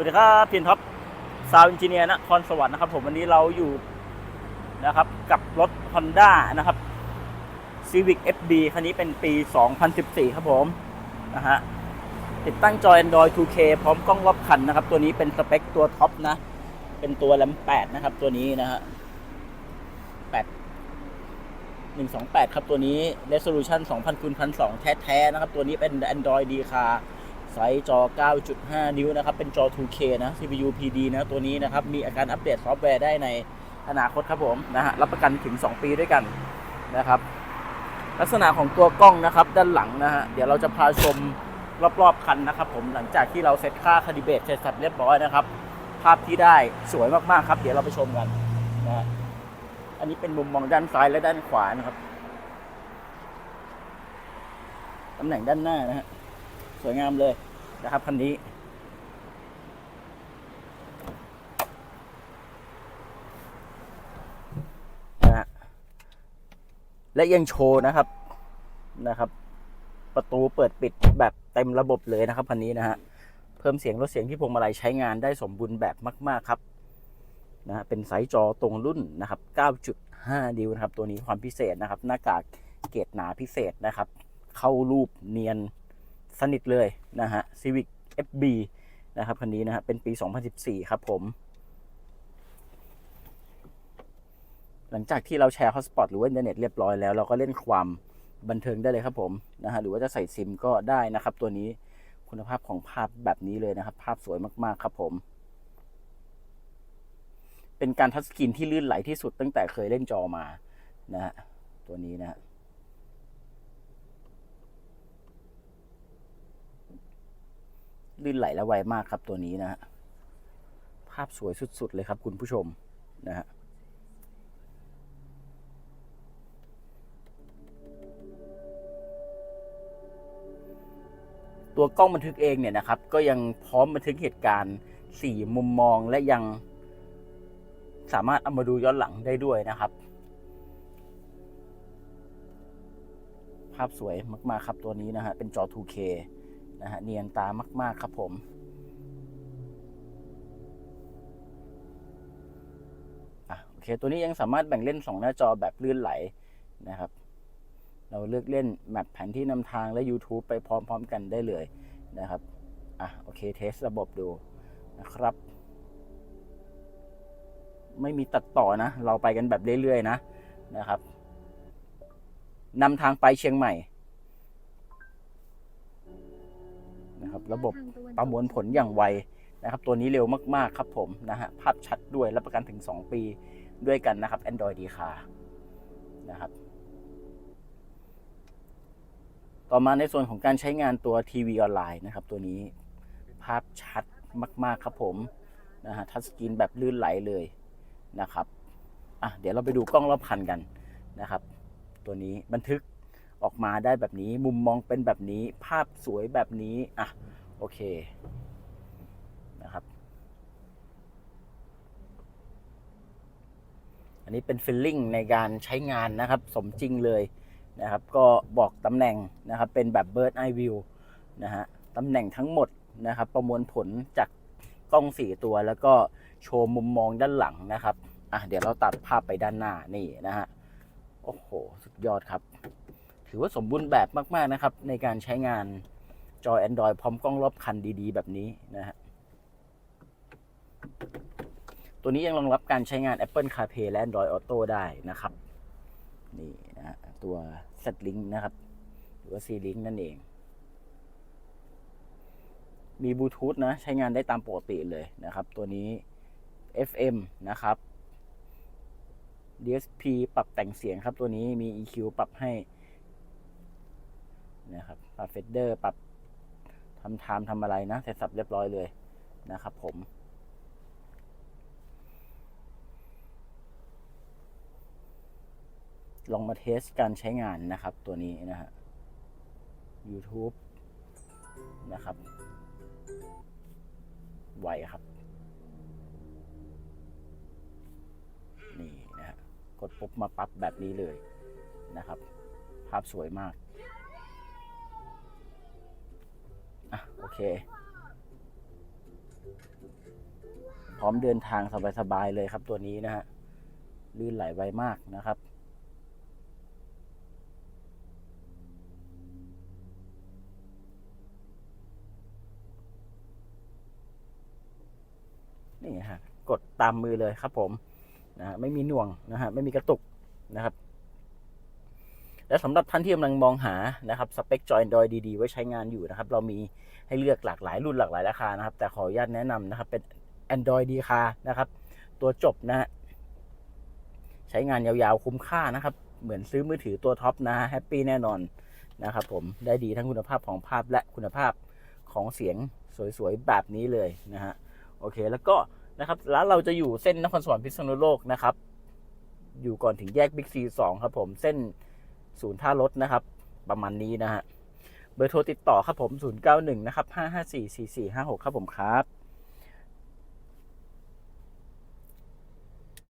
วัสดีครับพินท็อปซาวอินจิเนียร์นครสวรรค์นะครับ ผมวันนี้เราอยู่นะครับกับรถ Honda นะครับ Civic FB คันนี้เป็นปี 2014 ครับผมนะฮะติดตั้งจอ Android 2K พร้อมกล้องรอบคันนะครับ ตัวนี้เป็นสเปคตัวท็อปนะ เป็นตัวแรม8นะครับ ตัวนี้นะฮะ8 128 ครับตัวนี้ resolution 2000คูณ1002 แท้ ๆ นะครับ ตัวนี้เป็น Android D คา ไซส์จอ 9.5 นิ้วนะครับ เป็นจอ 2K นะ CPU PD นะ ตัวนี้นะครับ มีอาการอัปเดตซอฟต์แวร์ได้ในอนาคตครับผมนะฮะ รับประกันถึง 2 ปีด้วยกันนะครับ ลักษณะของตัวกล้องนะครับ ด้านหลังนะฮะ เดี๋ยวเราจะพาชมรอบๆคันนะครับผมหลังจากที่เราเซตค่าคาลิเบตเสร็จสับเรียบร้อยนะครับ ภาพที่ได้สวยมากๆครับ เดี๋ยวเราไปชมกันนะฮะอันนี้เป็นมุมมองด้านซ้ายและด้านขวานะครับตำแหน่งด้านหน้านะฮะ สวยงามเลยนะครับคันนี้ นะฮะและยังโชว์นะครับนะครับ ประตูเปิดปิดแบบเต็มระบบเลยนะครับคันนี้นะฮะเพิ่มเสียงลดเสียงที่พวงมาลัยใช้งานได้สมบูรณ์แบบมาก ๆ ครับนะฮะเป็นไซส์จอตรงรุ่นนะครับ 9.5 นิ้วนะครับ ตัวนี้ความพิเศษนะครับ หน้ากากเกรดหนาพิเศษนะครับ เข้ารูปเนียน สนิทเลยนะฮะ Civic FB นะครับคันนี้นะฮะ เป็นปี 2014 ครับผม หลังจากที่เราแชร์ Hotspot หรือว่าอินเทอร์เน็ตเรียบร้อยแล้ว เราก็เล่นความบันเทิงได้เลยครับผมนะฮะ หรือว่าจะใส่ซิมก็ได้นะครับ ตัวนี้คุณภาพของภาพแบบนี้เลยนะครับ ภาพสวยมากๆครับผม เป็นการทัชสกรีนที่ลื่นไหลที่สุดตั้งแต่เคยเล่นจอมานะฮะ ตัวนี้นะฮะ ลื่นไหลและไวมากครับตัวนี้นะฮะภาพสวยสุด ๆ เลยครับคุณผู้ชมนะฮะตัวกล้องบันทึกเองเนี่ยนะครับ ก็ยังพร้อมบันทึกเหตุการณ์4มุมมองและยังสามารถเอามาดูย้อนหลังได้ด้วยนะครับ ภาพสวยมาก ๆ ครับตัวนี้นะฮะเป็นจอ 2K นะฮะเนียนตามาก ๆ ครับผมโอเค ตัวนี้ยังสามารถแบ่งเล่น 2 หน้าจอแบบลื่นไหลนะครับ เราเลือกเล่นแมปแผนที่นำทางและ YouTube ไปพร้อม ๆ กันได้เลยนะครับ อะ โอเค เทสระบบดูนะครับ ไม่มีตัดต่อนะ เราไปกันแบบเรื่อย ๆ นะนะครับนำทางไปเชียงใหม่ นะครับ ระบบประมวลผลอย่างไวนะครับ ตัวนี้เร็วมากๆครับผมนะฮะภาพชัดด้วยรับประกันถึง 2 ปีด้วยกันนะครับ Android d คานะครับ ต่อมาในส่วนของการใช้งานตัวทีวีออนไลน์นะครับ ตัวนี้ภาพชัดมาก ๆ ครับผมนะฮะทัชสกรีนแบบลื่นไหลเลยนะครับอะเดี๋ยวเราไปดูกล้องรอบคันกันนะครับ ตัวนี้บันทึก ออกมาได้แบบนี้ มุมมองเป็นแบบนี้ ภาพสวยแบบนี้ อะ โอเค นะครับ อันนี้เป็นฟิลลิ่งในการใช้งานนะครับ สมจริงเลยนะครับ ก็บอกตำแหน่งนะครับ เป็นแบบ Bird Eye View นะฮะ ตำแหน่งทั้งหมดนะครับ ประมวลผลจากกล้อง 4 ตัว แล้วก็โชว์มุมมองด้านหลังนะครับ อะ เดี๋ยวเราตัดภาพไปด้านหน้านี่นะฮะ โอ้โห สุดยอดครับ ถือว่าสมบูรณ์แบบมาก ๆ นะครับ ในการใช้งานจอ Android พร้อมกล้องรอบคันดี ๆ แบบนี้นะฮะตัวนี้ยังรองรับการใช้งาน Apple CarPlay และ Android Auto ได้นะครับ นี่นะฮะตัว Z-Link นะครับ หรือว่า C-Link นั่นเอง มีบลูทูธนะ ใช้งานได้ตามปกติเลยนะครับ ตัวนี้ FM นะครับ DSP ปรับแต่งเสียงครับตัวนี้มี EQ ปรับให้ นะครับปรับเฟดเดอร์ปรับทำไทม์ทำอะไรนะเสร็จสับเรียบร้อยเลยนะครับผมลองมาเทสการใช้งานนะครับตัวนี้นะฮะ YouTube นะครับ ไวครับ นี่นะฮะ กดปุ๊บมาปั๊บแบบนี้เลยนะครับ ภาพสวยมาก อะโอเค พร้อมเดินทางสบายๆเลยครับตัวนี้นะฮะลื่นไหลไวมากนะครับ นี่ฮะกดตามมือเลยครับผมนะฮะไม่มีหน่วงนะฮะไม่มีกระตุกนะครับ และสำหรับท่านที่กำลังมองหานะครับสเปคจอย Android ดีๆ ไว้ใช้งานอยู่นะครับ เรามีให้เลือกหลากหลายรุ่นหลากหลายราคานะครับ แต่ขออนุญาตแนะนำนะครับ เป็น Android ดีคานะครับ ตัวจบนะฮะใช้งานยาวๆคุ้มค่านะครับ เหมือนซื้อมือถือตัวท็อปนะฮะแฮปปี้แน่นอนนะครับผมได้ดีทั้งคุณภาพของภาพและคุณภาพของเสียงสวยๆ แบบนี้เลยนะฮะโอเคแล้วก็นะครับร้านเราจะอยู่เส้นนครสวรรค์พิษณุโลกนะครับ อยู่ก่อนถึงแยกบิ๊กซีสองครับผมเส้น ศูนย์ท่ารถนะครับ ประมาณนี้นะฮะเบอร์โทรติดต่อครับผม 091 นะครับ 554 4456 ครับผมครับ